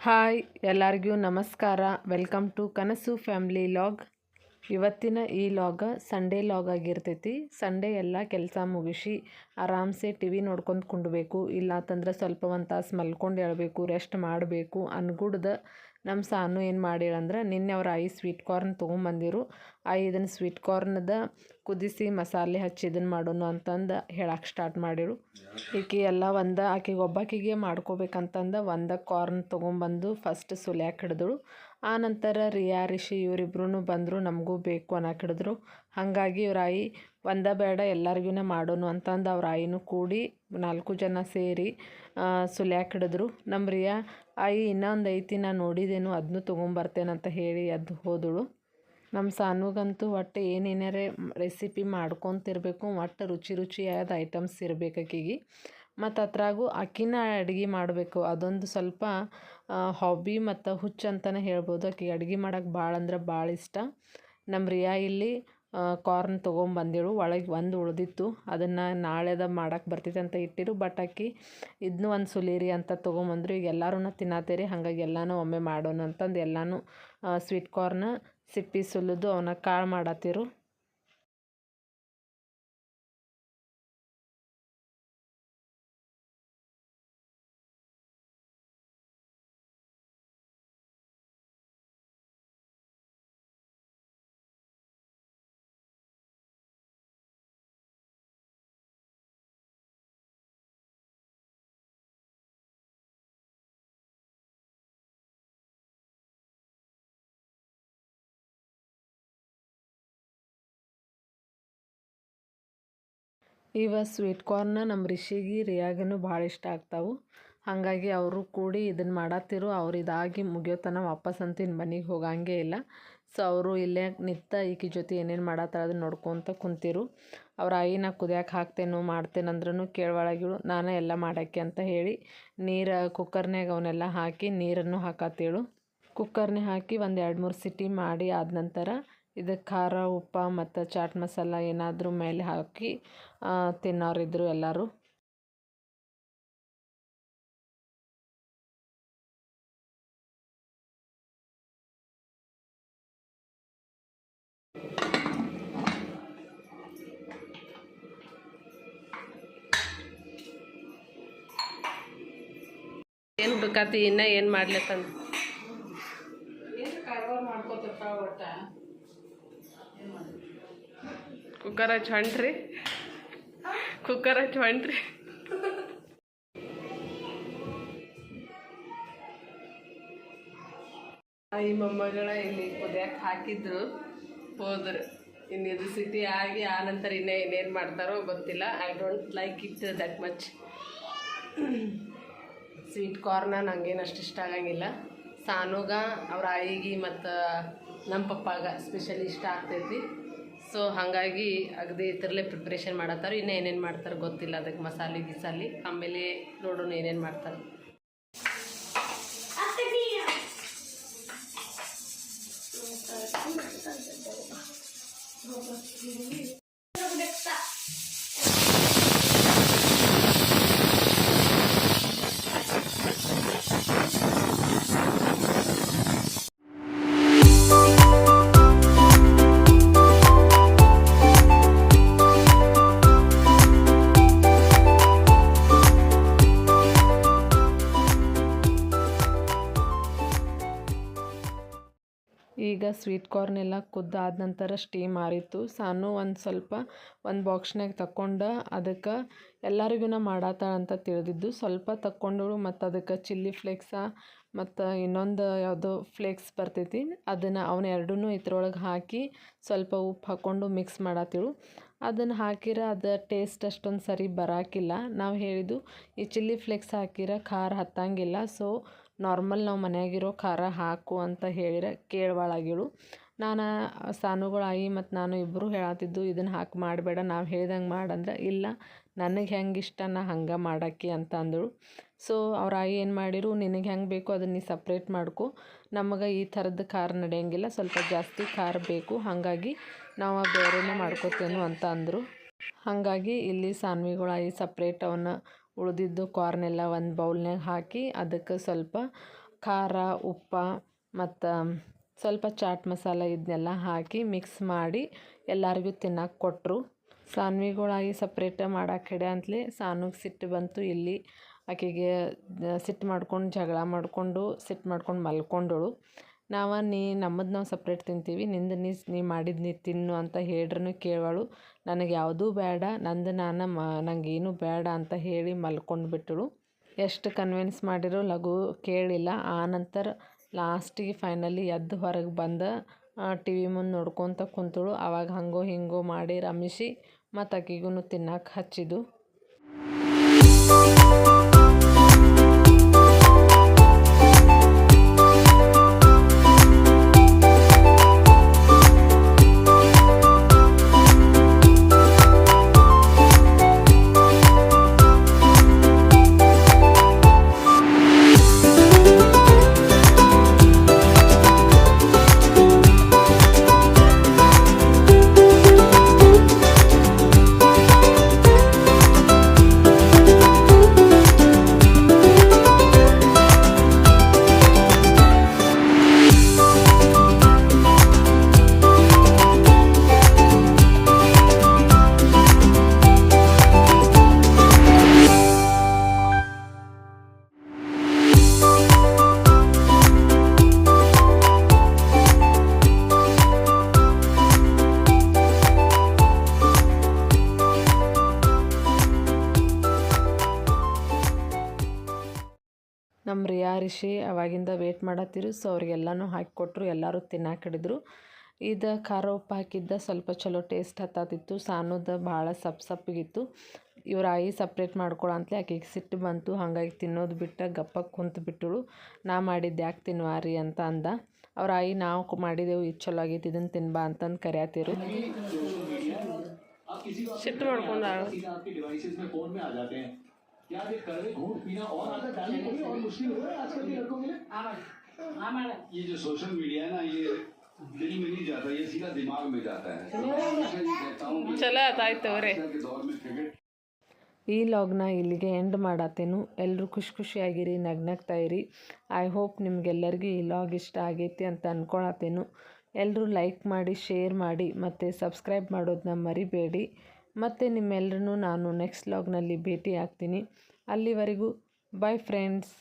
Hi, ಎಲ್ಲರಿಗೂ ನಮಸ್ಕಾರ. Welcome to Kanasu family vlog. ಇವತ್ತಿನ ಈ ಲಾಗ ಸಂಡೇ ಲಾಗ್ ಆಗಿರ್ತೈತಿ. ಸಂಡೇ ಎಲ್ಲ ಕೆಲಸ ಮುಗಿಸಿ ಆರಾಮ್ಸೆ ಟಿ ವಿ ನೋಡ್ಕೊಂಡು ಕುಂಡ್ಬೇಕು ಇಲ್ಲಾತಂದ್ರೆ ಸ್ವಲ್ಪ ಒಂದು ತಾಸು ಮಲ್ಕೊಂಡು ಹೇಳಬೇಕು ರೆಸ್ಟ್ ಮಾಡಬೇಕು ಅನ್ಗುಡ್ದ ನಮ್ಮ ಸಾನು ಏನು ಮಾಡ್ಯಾಳಂದ್ರೆ ನಿನ್ನೆ ಅವ್ರು ಐ ಸ್ವೀಟ್ ಕಾರ್ನ್ ತೊಗೊಂಬಂದಿರು ಐ ಇದನ್ನು ಸ್ವೀಟ್ ಕಾರ್ನದ ಕುದಿಸಿ ಮಸಾಲೆ ಹಚ್ಚಿ ಇದನ್ನು ಮಾಡೋನು ಅಂತಂದು ಹೇಳಕ್ಕೆ ಸ್ಟಾರ್ಟ್ ಮಾಡಿರು ಈಕೆ ಎಲ್ಲ ಒಂದು ಆಕೆಗೆ ಒಬ್ಬಾಕಿಗೆ ಮಾಡ್ಕೋಬೇಕಂತಂದು ಒಂದು ಕಾರ್ನ್ ತೊಗೊಂಬಂದು ಫಸ್ಟ್ ಸುಲ್ಯಾಕ್ ಹಿಡಿದಳು. ಆ ನಂತರ ರಿಯಾ, ರಿಷಿ ಇವರಿಬ್ರು ಬಂದರು ನಮಗೂ ಬೇಕು ಅನ್ನಕ್ಕೆ ಹಿಡಿದ್ರು. ಹಾಗಾಗಿ ಇವ್ರ ಆಯಿ ಒಂದ ಬೇಡ ಎಲ್ಲರಿಗೂ ಮಾಡೋನು ಅಂತಂದು ಅವ್ರ ಆಯಿನೂ ಕೂಡಿ ನಾಲ್ಕು ಜನ ಸೇರಿ ಸುಲ್ಯಾಕೆ ಹಿಡಿದ್ರು. ನಮ್ಮ ರಿಯಾ, ಆಯಿ, ಇನ್ನೊಂದು ಐತಿ ನಾನು ನೋಡಿದೇನು ಅದನ್ನು ತೊಗೊಂಬರ್ತೇನಂತ ಹೇಳಿ ಅದು ಹೋದಳು. ನಮ್ಮ ಸಾನುಗಂತೂ ಒಟ್ಟು ಏನೇನಾರೇ ರೆಸಿಪಿ ಮಾಡ್ಕೊತಿರ್ಬೇಕು, ಒಟ್ಟು ರುಚಿ ರುಚಿಯಾದ ಐಟಮ್ಸ್ ಇರಬೇಕು ಆಕಿಗೆ. ಮತ್ತು ಅದ್ರಾಗೂ ಅಕ್ಕಿನ ಅಡುಗೆ ಮಾಡಬೇಕು. ಅದೊಂದು ಸ್ವಲ್ಪ ಹಾಬಿ ಮತ್ತು ಹುಚ್ಚು ಹೇಳ್ಬೋದು. ಆಕಿಗೆ ಅಡುಗೆ ಮಾಡೋಕ್ಕೆ ಭಾಳ ಅಂದ್ರೆ ಭಾಳ ಇಷ್ಟ. ನಮ್ಮ ರಿಯಾ ಇಲ್ಲಿ ಕಾರ್ನ್ ತೊಗೊಂಬಂದಿಳು. ಒಳಗೆ ಒಂದು ಉಳಿದಿತ್ತು. ಅದನ್ನು ನಾಳೆದ ಮಾಡಕ್ಕೆ ಬರ್ತೈತೆ ಅಂತ ಇಟ್ಟಿರು. ಬಟ್ ಆಕಿ ಇದನ್ನೂ ಒಂದು ಸುಲೀರಿ ಅಂತ ತೊಗೊಂಬಂದ್ರು. ಈಗ ಎಲ್ಲರೂ ತಿನ್ನತ್ತೀರಿ ಹಾಗಾಗಿ ಎಲ್ಲನೂ ಒಮ್ಮೆ ಮಾಡೋಣ ಅಂತಂದು ಎಲ್ಲನೂ ಸ್ವೀಟ್ ಕಾರ್ನ ಸಿಪ್ಪಿ ಸುಲಿದು ಅವನ್ನ ಕಾಳು ಮಾಡತ್ತಿರು ಇವ ಸ್ವೀಟ್ ಕಾರ್ನ ನಮ್ಮ ರಿಷಿಗೆ, ರಿಯಾಗನು ಭಾಳ ಇಷ್ಟ ಆಗ್ತಾವು. ಹಾಗಾಗಿ ಅವರು ಕೂಡಿ ಇದನ್ನು ಮಾಡತ್ತಿರು ಅವ್ರು ಇದಾಗಿ ಮುಗಿಯೋತನ ವಾಪಸ್ ಅಂತ ಇನ್ನು ಮನೆಗೆ ಹೋಗಂಗೆ ಇಲ್ಲ. ಸೊ ಅವರು ಇಲ್ಲೇ ನಿತ್ತ ಈಕಿ ಜೊತೆ ಏನೇನು ಮಾಡತ್ತಾರ ಅದನ್ನ ನೋಡ್ಕೊತ ಕುಂತಿರು. ಅವ್ರ ಆಯಿನ ಕುದಿಯಕ್ಕೆ ಹಾಕ್ತೇನೋ ಮಾಡ್ತೇನಂದ್ರೂ ಕೇಳೊಳಗಿಳು ನಾನು ಎಲ್ಲ ಮಾಡೋಕ್ಕೆ ಅಂತ ಹೇಳಿ ನೀರು ಕುಕ್ಕರ್ನಾಗ ಅವನ್ನೆಲ್ಲ ಹಾಕಿ ನೀರನ್ನು ಹಾಕತ್ತೇಳು. ಕುಕ್ಕರ್ನೇ ಹಾಕಿ ಒಂದು ಎರಡು ಮೂರು ಸಿಟಿ ಮಾಡಿ ಆದ ನಂತರ ಇದಕ್ಕೆ ಖಾರ, ಉಪ್ಪ ಮತ್ತು ಚಾಟ್ ಮಸಾಲ ಏನಾದರೂ ಮೇಲೆ ಹಾಕಿ ತಿನ್ನೋರಿದ್ರು ಎಲ್ಲರೂ. ಏನು ಬೇಕಾತಿ, ಇನ್ನ ಏನು ಮಾಡ್ಲತ್ತಂದ? ಕುಕ್ಕರ್ ಹಚ್ಚಿ ಹೊಂಟ್ರಿ ಕುಕ್ಕರ್ ಹಚ್ಚಿ ಹೊಂಟ್ರಿ ಈ ಮೊಮ್ಮಗಳ ಇಲ್ಲಿ ಕುದಿಯಕ್ಕೆ ಹಾಕಿದ್ರು. ಹೋದ್ರು. ಇನ್ನು ಇದು ಸಿಟಿ ಆಗಿ ಆ ನಂತರ ಇನ್ನೇ ಇನ್ನೇನು ಮಾಡ್ತಾರೋ ಗೊತ್ತಿಲ್ಲ. I don't like it that much sweet corn ನಂಗೇನು ಅಷ್ಟು ಇಷ್ಟ ಆಗಂಗಿಲ್ಲ. ಸಾನುಗ ಅವ್ರ ಆಯಿಗೆ ಮತ್ತು ನಮ್ಮ ಪಪ್ಪಾಗ ಸ್ಪೆಷಲಿ ಇಷ್ಟ ಆಗ್ತೈತಿ. ಸೊ ಹಾಗಾಗಿ ಅಗದಿ ಥರಲ್ಲೇ ಪ್ರಿಪ್ರೇಷನ್ ಮಾಡತ್ತಾರೆ. ಇನ್ನೂ ಏನೇನು ಮಾಡ್ತಾರೆ ಗೊತ್ತಿಲ್ಲ. ಅದಕ್ಕೆ ಮಸಾಲೆ, ಗಿಸಾಲಿ, ಆಮೇಲೆ ನೋಡೋಣ ಏನೇನು ಮಾಡ್ತಾರೆ. ಈಗ ಸ್ವೀಟ್ ಕಾರ್ನ್ ಎಲ್ಲ ಕುದ್ದಾದ ನಂತರ ಸ್ಟೀಮ್ ಆರಿತ್ತು ಸಾನು ಒಂದು ಸ್ವಲ್ಪ ಒಂದು ಬಾಕ್ಸ್ನಾಗ ತಕ್ಕೊಂಡು ಅದಕ್ಕೆ ಎಲ್ಲರಿಗೂ ಮಾಡತ್ತಾಳ ಅಂತ ತಿಳಿದಿದ್ದು. ಸ್ವಲ್ಪ ತಕ್ಕೊಂಡು ಮತ್ತು ಅದಕ್ಕೆ ಚಿಲ್ಲಿ ಫ್ಲೇಕ್ಸ ಮತ್ತು ಇನ್ನೊಂದು ಯಾವುದೋ ಫ್ಲೇಕ್ಸ್ ಬರ್ತೈತಿ. ಅದನ್ನು ಅವನ್ನ ಎರಡೂ ಇದ್ರೊಳಗೆ ಹಾಕಿ ಸ್ವಲ್ಪ ಉಪ್ಪು ಹಾಕ್ಕೊಂಡು ಮಿಕ್ಸ್ ಮಾಡತ್ತಿಳು ಅದನ್ನು ಹಾಕಿರ ಅದು ಟೇಸ್ಟ್ ಅಷ್ಟೊಂದು ಸರಿ ಬರಾಕಿಲ್ಲ. ನಾವು ಹೇಳಿದ್ದು ಈ ಚಿಲ್ಲಿ ಫ್ಲೇಕ್ಸ್ ಹಾಕಿರ ಖಾರ ಹತ್ತಂಗಿಲ್ಲ. ಸೊ ನಾರ್ಮಲ್ ನಾವು ಮನ್ಯಾಗಿರೋ ಖಾರ ಹಾಕು ಅಂತ ಹೇಳಿರ ಕೇಳುವಳಾಗಿಳು. ನಾನು ಸಾನುಗಳ ಆಯಿ ಮತ್ತು ನಾನು ಇಬ್ಬರು ಹೇಳತ್ತಿದ್ದು ಇದನ್ನು ಹಾಕಿ ಮಾಡಬೇಡ, ನಾವು ಹೇಳ್ದಂಗೆ ಮಾಡಂದ್ರೆ ಇಲ್ಲ, ನನಗೆ ಹೆಂಗೆ ಇಷ್ಟ ನಾ ಹಂಗೆ ಮಾಡಕ್ಕೆ ಅಂತ ಅಂದಳು. ಸೊ ಅವ್ರ ಆಯಿ ಏನು ಮಾಡಿರು, ನಿನಗೆ ಹೆಂಗೆ ಬೇಕು ಅದನ್ನ ನೀ ಸಪ್ರೇಟ್ ಮಾಡ್ಕೊ, ನಮಗೆ ಈ ಥರದ ಖಾರ ನಡೆಯಂಗಿಲ್ಲ, ಸ್ವಲ್ಪ ಜಾಸ್ತಿ ಖಾರ ಬೇಕು, ಹಾಗಾಗಿ ನಾವು ಬೇರೆನೇ ಮಾಡ್ಕೋತೇನು ಅಂತ ಅಂದರು. ಹಾಗಾಗಿ ಇಲ್ಲಿ ಸಾನ್ವಿಗಳಾಗಿ ಸಪ್ರೇಟ್ ಅವನ್ನ ಉಳಿದಿದ್ದು ಕಾರ್ನೆಲ್ಲ ಒಂದು ಬೌಲ್ನಾಗ ಹಾಕಿ ಅದಕ್ಕೆ ಸ್ವಲ್ಪ ಖಾರ, ಉಪ್ಪ ಮತ್ತು ಸ್ವಲ್ಪ ಚಾಟ್ ಮಸಾಲ ಇದನ್ನೆಲ್ಲ ಹಾಕಿ ಮಿಕ್ಸ್ ಮಾಡಿ ಎಲ್ಲರಿಗೂ ತಿನ್ನಕ್ಕೆ ಕೊಟ್ಟರು ಸಾನ್ವಿಗಳಾಗಿ ಸಪ್ರೇಟ್ ಮಾಡಕ್ಕೆ ಹಿಡ ಅಂತಲೇ ಸಾನ್ವಿಗೆ ಸಿಟ್ಟು ಬಂತು ಇಲ್ಲಿ. ಆಕೆಗೆ ಸಿಟ್ಟು ಮಾಡ್ಕೊಂಡು ಜಗಳ ಮಾಡಿಕೊಂಡು ಸಿಟ್ಟು ಮಾಡ್ಕೊಂಡು ಮಲ್ಕೊಂಡಳು. ನಾವು ನೀ ನಮ್ಮದು ನಾವು ಸಪ್ರೇಟ್ ತಿಂತೀವಿ, ನಿಂದು ನೀ ನೀ ಮಾಡಿದ್ದು ನೀ ತಿನ್ನು ಅಂತ ಹೇಳ್ರೂ ಕೇಳೋಳು ನನಗೆ ಯಾವುದೂ ಬೇಡ ನಂದು ನಾನು ಮ ನನಗೇನು ಬೇಡ ಅಂತ ಹೇಳಿ ಮಲ್ಕೊಂಡು ಬಿಟ್ಟಳು ಎಷ್ಟು ಕನ್ವಿನ್ಸ್ ಮಾಡಿರೋ ಲಘು ಕೇಳಿಲ್ಲ. ಆ ನಂತರ ಲಾಸ್ಟಿಗೆ ಫೈನಲಿ ಎದ್ದು ಹೊರಗೆ ಬಂದ ಟಿ ವಿ ಮುಂದೆ ನೋಡ್ಕೊತ ಕುಂತಳು. ಆವಾಗ ಹಂಗೋ ಹಿಂಗೋ ಮಾಡಿ ರಮಿಸಿ ಮತ್ತು ಆಕಿಗೂ ತಿನ್ನಕ್ಕೆ ಹಚ್ಚಿದ್ದು ರಿಷಿ ಅವಾಗಿಂದ ವೇಟ್ ಮಾಡತ್ತಿರು. ಸೊ ಅವ್ರಿಗೆಲ್ಲನೂ ಹಾಕಿಕೊಟ್ರು ಎಲ್ಲರೂ ತಿನ್ನಕ್ಕೆ ಹಿಡಿದ್ರು. ಇದು ಖಾರ ಉಪ್ಪು ಹಾಕಿದ್ದ ಸ್ವಲ್ಪ ಚಲೋ ಟೇಸ್ಟ್ ಹತ್ತಾತಿತ್ತು. ಸಾನದ ಭಾಳ ಸಪ್ ಸಪ್ಪಗಿತ್ತು. ಇವ್ರ ಆಯಿ ಸಪ್ರೇಟ್ ಮಾಡ್ಕೊಳ ಅಂತಲೇ ಆಕೆಗೆ ಸಿಟ್ಟು ಬಂತು. ಹಾಗಾಗಿ ತಿನ್ನೋದು ಬಿಟ್ಟ ಗಪ್ಪಕ್ಕೆ ಕುಂತು ಬಿಟ್ಟಳು. ನಾ ಮಾಡಿದ್ದು ಯಾಕೆ ತಿನ್ವಾರಿ ಅಂತ ಅಂದ. ಅವ್ರ ಆಯಿ ನಾವು ಮಾಡಿದೆವು ಇದು ಚಲೋ ಆಗೈತಿ ಇದನ್ನು ತಿನ್ಬಾ ಅಂತಂದು ಕರೆಯತ್ತಿರು ಸಿಟ್ಟು ಮಾಡ್ಕೊಂಡ? आपके डिवाइसेस में फोन में आ जाते हैं क्या आप ये कड़वे घूट पीना और आदत डालनी पड़ी और मुश्किल हो रहा है आजकल के लड़कों के लिए ये जो सोशल मीडिया है ना ये दिल में नहीं जाता ये सीधा दिमाग में जाता है तो मैं हमेशा ये कहता हूँ कि ಚಲೋ ಆಯ್ತು ಅವ್ರೆ आजकल के दौर में क्रिकेट ಈ ಲಾಗ್ನ ಇಲ್ಲಿಗೆ ಎಂಡ್ ಮಾಡತ್ತೇನು ಎಲ್ಲರೂ ಖುಷಿ ಖುಷಿಯಾಗಿರಿ ನಗ್ನಗ್ತಾ ಇರಿ ಐ ಹೋಪ್ ನಿಮ್ಗೆಲ್ಲರಿಗೂ ಈ ಲಾಗ್ ಇಷ್ಟ ಆಗೈತಿ ಅಂತ ಅಂದ್ಕೊಳತ್ತೇನು ಎಲ್ಲರೂ ಲೈಕ್ ಮಾಡಿ ಶೇರ್ ಮಾಡಿ ಮತ್ತು ಸಬ್ಸ್ಕ್ರೈಬ್ ಮಾಡೋದನ್ನ ಮರಿಬೇಡಿ ಮತ್ತು ನಿಮ್ಮೆಲ್ರನ್ನೂ ನಾನು ನೆಕ್ಸ್ಟ್ ಲಾಗ್ನಲ್ಲಿ ಭೇಟಿ ಆಗ್ತೀನಿ ಅಲ್ಲಿವರೆಗೂ ಬಾಯ್ ಫ್ರೆಂಡ್ಸ್